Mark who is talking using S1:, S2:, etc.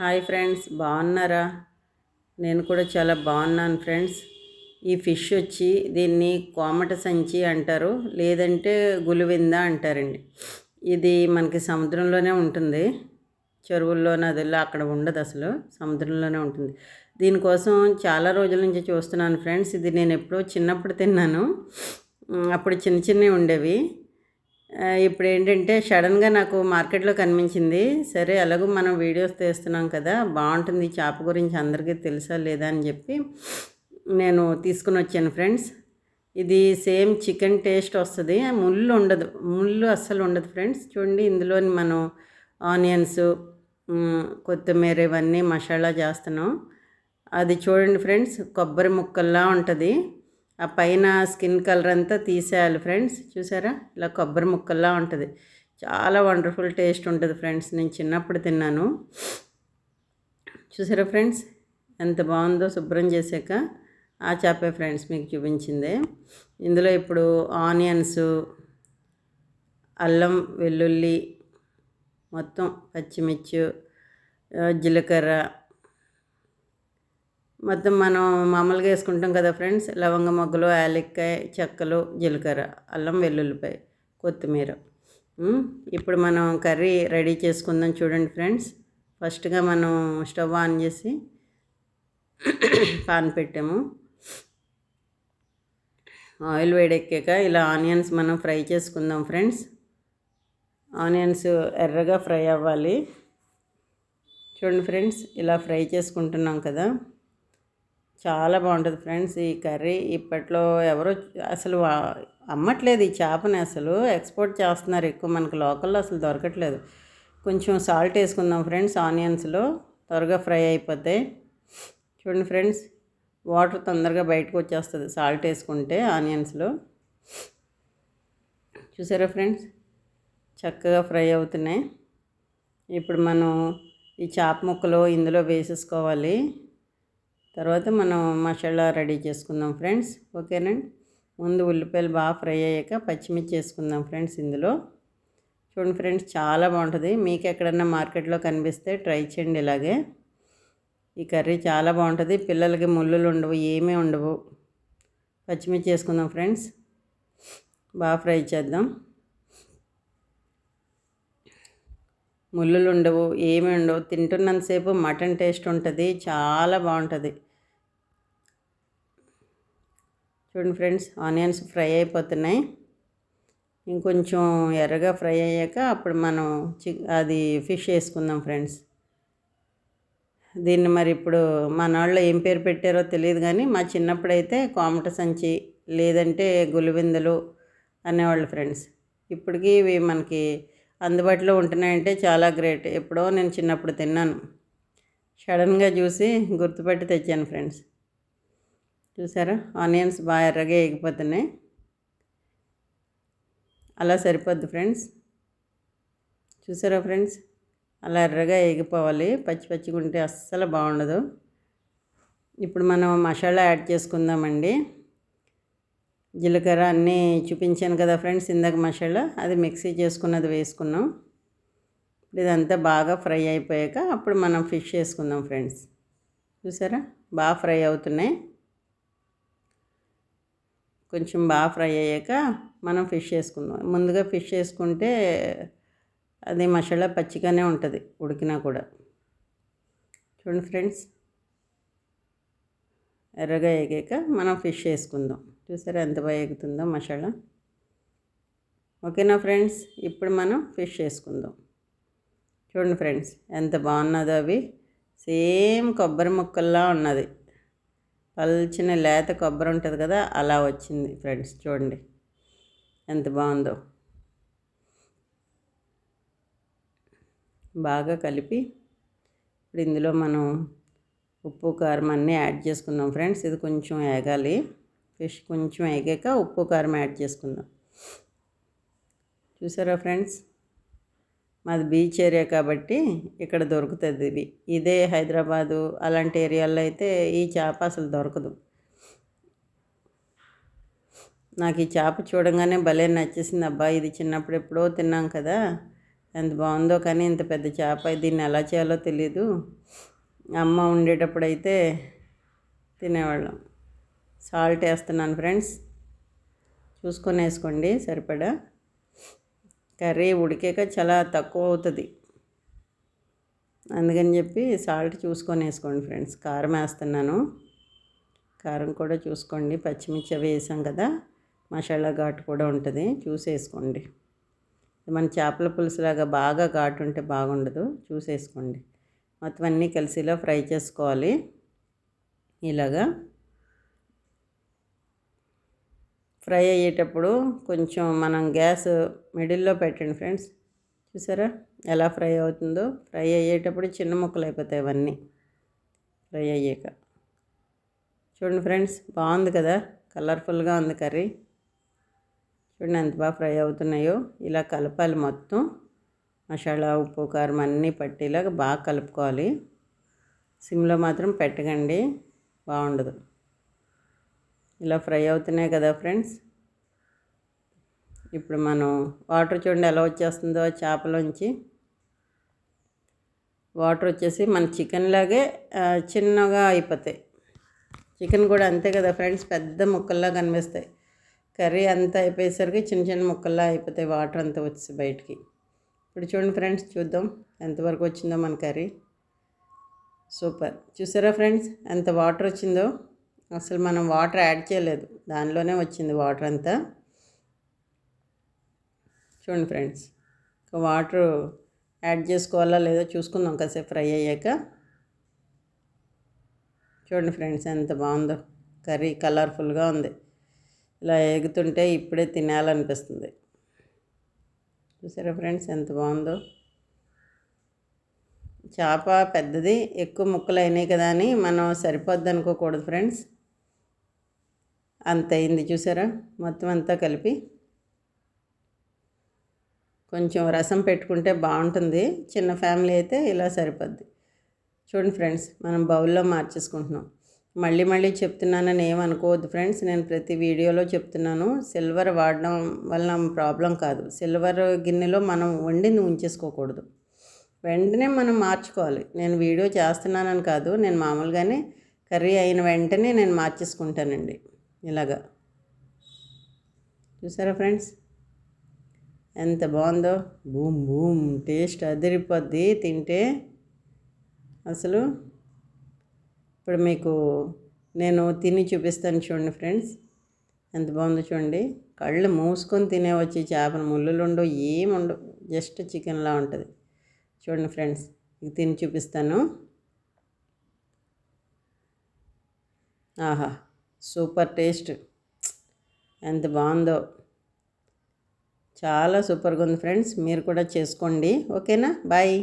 S1: Hi friends బాగున్నారా? నేను కూడా చాలా బాగున్నాను ఫ్రెండ్స్. ఈ ఫిష్ వచ్చి దీన్ని కోమట సంచి అంటారు లేదంటే గులివింద అంటారండి. ఇది మనకి సముద్రంలోనే ఉంటుంది. చెరువుల్లో నదుల్లో అక్కడ ఉండదు అసలు సముద్రంలోనే ఉంటుంది. దీనికోసం చాలా రోజుల నుంచి చూస్తున్నాను ఫ్రెండ్స్. ఇది నేను ఎప్పుడో చిన్నప్పుడు తిన్నాను. అప్పుడు చిన్న చిన్నవి ఉండేవి. ఇప్పుడు ఏంటంటే సడన్గా నాకు మార్కెట్లో కనిపించింది. సరే ఎలాగో మనం వీడియోస్ తీస్తున్నాం కదా బాగుంటుంది చేప గురించి అందరికీ తెలుసా లేదా అని చెప్పి నేను తీసుకుని వచ్చాను ఫ్రెండ్స్. ఇది సేమ్ చికెన్ టేస్ట్ వస్తుంది. ముళ్ళు ఉండదు. ముళ్ళు అస్సలు ఉండదు ఫ్రెండ్స్. చూడండి ఇందులోని మనం ఆనియన్స్ కొత్తిమీర ఇవన్నీ మసాలా చేస్తున్నాం. అది చూడండి ఫ్రెండ్స్ కొబ్బరి ముక్కల్లా ఉంటుంది. ఆ పైన స్కిన్ కలర్ అంతా తీసేయాలి ఫ్రెండ్స్. చూసారా? ఇలా కొబ్బరి ముక్కల్లా ఉంటుంది. చాలా వండర్ఫుల్ టేస్ట్ ఉంటుంది ఫ్రెండ్స్. నేను చిన్నప్పుడు తిన్నాను. చూసారా ఫ్రెండ్స్? ఎంత బాగుందో శుభ్రం చేశాక ఆ చేపే ఫ్రెండ్స్ మీకు చూపించింది. ఇందులో ఇప్పుడు ఆనియన్స్ అల్లం వెల్లుల్లి మొత్తం పచ్చిమిర్చి జీలకర్ర మొత్తం మనం మామూలుగా వేసుకుంటాం కదా ఫ్రెండ్స్? లవంగ మొగ్గలు యాలక్కాయ చెక్కలు జీలకర్ర అల్లం వెల్లుల్లిపాయ కొత్తిమీర. ఇప్పుడు మనం కర్రీ రెడీ చేసుకుందాం చూడండి ఫ్రెండ్స్. ఫస్ట్గా మనం స్టవ్ ఆన్ చేసి పాన్ పెట్టాము. ఆయిల్ వేడెక్కాక ఇలా ఆనియన్స్ మనం ఫ్రై చేసుకుందాం ఫ్రెండ్స్. ఆనియన్స్ ఎర్రగా ఫ్రై అవ్వాలి. చూడండి ఫ్రెండ్స్ ఇలా ఫ్రై చేసుకుంటున్నాం కదా. చాలా బాగుంటుంది ఫ్రెండ్స్. ఈ కర్రీ ఇప్పట్లో ఎవరో అసలు అమ్మట్లేదు ఈ చేపని అసలు. ఎక్స్పోర్ట్ చేస్తున్నారు ఎక్కువ. మనకు లోకల్లో అసలు దొరకట్లేదు. కొంచెం సాల్ట్ వేసుకుందాం ఫ్రెండ్స్. ఆనియన్స్లో త్వరగా ఫ్రై అయిపోతాయి చూడండి ఫ్రెండ్స్ వాటర్ తొందరగా బయటకు వచ్చేస్తుంది సాల్ట్ వేసుకుంటే ఆనియన్స్లో. చూసారా ఫ్రెండ్స్ చక్కగా ఫ్రై అవుతున్నాయి. ఇప్పుడు మనం ఈ చేప ముక్కలు ఇందులో వేసేసుకోవాలి. తర్వాత మనం మసాలా రెడీ చేసుకుందాం ఫ్రెండ్స్. ఓకేనండి ముందు ఉల్లిపాయలు బాగా ఫ్రై అయ్యాక పచ్చిమిర్చి వేసుకుందాం ఫ్రెండ్స్ ఇందులో. చూడండి ఫ్రెండ్స్ చాలా బాగుంటుంది. మీకు ఎక్కడన్నా మార్కెట్లో కనిపిస్తే ట్రై చేయండి ఇలాగే. ఈ కర్రీ చాలా బాగుంటుంది. పిల్లలకి ముళ్ళులు ఉండవు ఏమీ ఉండవు. పచ్చిమిర్చి వేసుకుందాం ఫ్రెండ్స్. బాగా ఫ్రై చేద్దాం. ముళ్ళులు ఉండవు ఏమి ఉండవు. తింటున్నంతసేపు మటన్ టేస్ట్ ఉంటుంది చాలా బాగుంటుంది. చూడండి ఫ్రెండ్స్ ఆనియన్స్ ఫ్రై అయిపోతున్నాయి. ఇంకొంచెం ఎర్రగా ఫ్రై అయ్యాక అప్పుడు మనం చి అది ఫిష్ వేసుకుందాం ఫ్రెండ్స్. దీన్ని మరి ఇప్పుడు మన వాళ్ళు ఏం పేరు పెట్టారో తెలియదు కానీ మా చిన్నప్పుడైతే కోమట సంచి లేదంటే గులివిందలు అనేవాళ్ళు ఫ్రెండ్స్. ఇప్పటికీ ఇవి మనకి అందుబాటులో ఉంటున్నాయంటే చాలా గ్రేట్. ఎప్పుడో నేను చిన్నప్పుడు తిన్నాను. సడన్గా చూసి గుర్తుపెట్టి తెచ్చాను ఫ్రెండ్స్. చూసారా? ఆనియన్స్ బాగా ఎర్రగా ఎగిపోతున్నాయి అలా సరిపోద్ది ఫ్రెండ్స్. చూసారా ఫ్రెండ్స్? అలా ఎర్రగా ఎగిపోవాలి. పచ్చి పచ్చిగా ఉంటే అస్సలు బాగుండదు. ఇప్పుడు మనం మసాలా యాడ్ చేసుకుందామండి. జీలకర్ర అన్నీ చూపించాను కదా ఫ్రెండ్స్ ఇందాక మసాలా. అది మిక్సీ చేసుకున్నది వేసుకున్నాం. ఇప్పుడు ఇదంతా బాగా ఫ్రై అయిపోయాక అప్పుడు మనం ఫిష్ వేసుకుందాం ఫ్రెండ్స్. చూసారా? బాగా ఫ్రై అవుతున్నాయి. కొంచెం బాగా ఫ్రై అయ్యాక మనం ఫిష్ వేసుకుందాం ముందుగా ఫిష్ వేసుకుంటే అది మసాలా పచ్చిగానే ఉంటుంది ఉడికినా కూడా. చూడండి ఫ్రెండ్స్ ఎర్రగా ఎగాక మనం ఫిష్ వేసుకుందాం చూసారా ఎంత బాగా ఎగుతుందో మసాలా? ఓకేనా ఫ్రెండ్స్ ఇప్పుడు మనం ఫిష్ వేసుకుందాం చూడండి ఫ్రెండ్స్ ఎంత బాగున్నదో అవి. సేమ్ కొబ్బరి ముక్కల్లా ఉన్నది. పల్చిన లేత కొబ్బరి ఉంటుంది కదా అలా వచ్చింది ఫ్రెండ్స్ చూడండి ఎంత బాగుందో. బాగా కలిపి ఇప్పుడు ఇందులో మనం ఉప్పు కారం అన్నీ యాడ్ చేసుకుందాం ఫ్రెండ్స్. ఇది కొంచెం వేగాలి ఫిష్ కొంచెం వేగాక ఉప్పు కారం యాడ్ చేసుకుందాం. చూసారా ఫ్రెండ్స్? మాది బీచ్ ఏరియా కాబట్టి ఇక్కడ దొరుకుతుంది ఇవి. ఇదే హైదరాబాదు అలాంటి ఏరియాల్లో అయితే ఈ చేప అసలు దొరకదు. నాకు ఈ చేప చూడంగానే భలే నచ్చేసింది. అబ్బా ఇది చిన్నప్పుడు ఎప్పుడో తిన్నాం కదా ఎంత బాగుందో కానీ ఇంత పెద్ద చేప దీన్ని ఎలా చేయాలో తెలీదు. అమ్మ ఉండేటప్పుడైతే తినేవాళ్ళం. సాల్ట్ వేస్తున్నాను ఫ్రెండ్స్. చూసుకొని వేసుకోండి సరిపడా? కర్రీ ఉడికాక చాలా తక్కువ అవుతుంది. అందుకని చెప్పి సాల్ట్ చూసుకొని వేసుకోండి ఫ్రెండ్స్. కారం వేస్తున్నాను. కారం కూడా చూసుకోండి. పచ్చిమిర్చి అవి వేసాం కదా మసాలా ఘాటు కూడా ఉంటుంది. చూసేసుకోండి. మన చేపల పులుసులాగా బాగా ఘాటు ఉంటే బాగుండదు. చూసేసుకోండి. మొత్తం అన్నీ కలిసిలా ఫ్రై చేసుకోవాలి. ఇలాగా ఫ్రై అయ్యేటప్పుడు కొంచెం మనం గ్యాస్ మిడిల్లో పెట్టండి ఫ్రెండ్స్. చూసారా? ఎలా ఫ్రై అవుతుందో? ఫ్రై అయ్యేటప్పుడు చిన్న ముక్కలు అయిపోతాయి అవన్నీ. ఫ్రై అయ్యాక. చూడండి ఫ్రెండ్స్ బాగుంది కదా? కలర్ఫుల్గా ఉంది కర్రీ. చూడండి ఎంత బాగా ఫ్రై అవుతున్నాయో. ఇలా కలపాలి మొత్తం. మసాలా ఉప్పు కారం అన్నీ పట్టేలాగా బాగా కలుపుకోవాలి. సిమ్లో మాత్రం పెట్టకండి. బాగుండదు. ఇలా ఫ్రై అవుతున్నాయి కదా ఫ్రెండ్స్. ఇప్పుడు మనం వాటర్ చూడండి ఎలా వచ్చేస్తుందో చేపలోంచి. వాటర్ వచ్చేసి మన చికెన్ లాగే చిన్నగా అయిపోతాయి. చికెన్ కూడా అంతే కదా ఫ్రెండ్స్ పెద్ద ముక్కల్లా కనిపిస్తాయి. కర్రీ అంతా అయిపోయేసరికి చిన్న చిన్న ముక్కల్లా అయిపోతాయి వాటర్ అంతా వచ్చి బయటికి. ఇప్పుడు చూడండి ఫ్రెండ్స్ చూద్దాం ఎంతవరకు వచ్చిందో మన కర్రీ. సూపర్. చూసారా ఫ్రెండ్స్ ఎంత వాటర్ వచ్చిందో? అసలు మనం వాటర్ యాడ్ చేయలేదు. దానిలోనే వచ్చింది వాటర్ అంతా. చూడండి ఫ్రెండ్స్ వాటర్ యాడ్ చేసుకోవాలా లేదో చూసుకుందాం కాసేపు ఫ్రై అయ్యాక. చూడండి ఫ్రెండ్స్ ఎంత బాగుందో. కర్రీ కలర్ఫుల్గా ఉంది. ఇలా ఎగుతుంటే ఇప్పుడే తినాలనిపిస్తుంది. చూసారా ఫ్రెండ్స్ ఎంత బాగుందో. చేప పెద్దది ఎక్కువ ముక్కలు అయినాయి కదా అని మనం సరిపోద్ది అనుకోకూడదు ఫ్రెండ్స్. అంత అయింది చూసారా? మొత్తం అంతా కలిపి కొంచెం రసం పెట్టుకుంటే బాగుంటుంది. చిన్న ఫ్యామిలీ అయితే ఇలా సరిపోద్ది. చూడండి ఫ్రెండ్స్ మనం బౌల్లో మార్చేసుకుంటున్నాం. మళ్ళీ మళ్ళీ చెప్తున్నానని ఏమనుకోవద్దు ఫ్రెండ్స్. నేను ప్రతి వీడియోలో చెప్తున్నాను సిల్వర్ వాడడం వల్ల ప్రాబ్లం కాదు. సిల్వర్ గిన్నెలో మనం వండింది ఉంచేసుకోకూడదు. వెంటనే మనం మార్చుకోవాలి. నేను వీడియో చేస్తున్నానని కాదు నేను మామూలుగానే కర్రీ అయిన వెంటనే నేను మార్చేసుకుంటానండి. ఇలాగా. చూసారా ఫ్రెండ్స్? ఎంత బాగుందో? బూమ్ బూమ్ టేస్ట్ అదిరిపోద్ది తింటే. అసలు ఇప్పుడు మీకు నేను తిని చూపిస్తాను చూడండి ఫ్రెండ్స్. ఎంత బాగుందో చూడండి. కళ్ళు మూసుకొని తినేవచ్చు చేపల ముళ్ళులు ఉండవు ఏముండవు జస్ట్ చికెన్లా ఉంటుంది. చూడండి ఫ్రెండ్స్ ఇది తిని చూపిస్తాను. ఆహా. Super taste. ఎంత బాగుందో. చాలా సూపర్గా ఉంది ఫ్రెండ్స్ మీరు కూడా చేసుకోండి. ఓకేనా? బాయ్.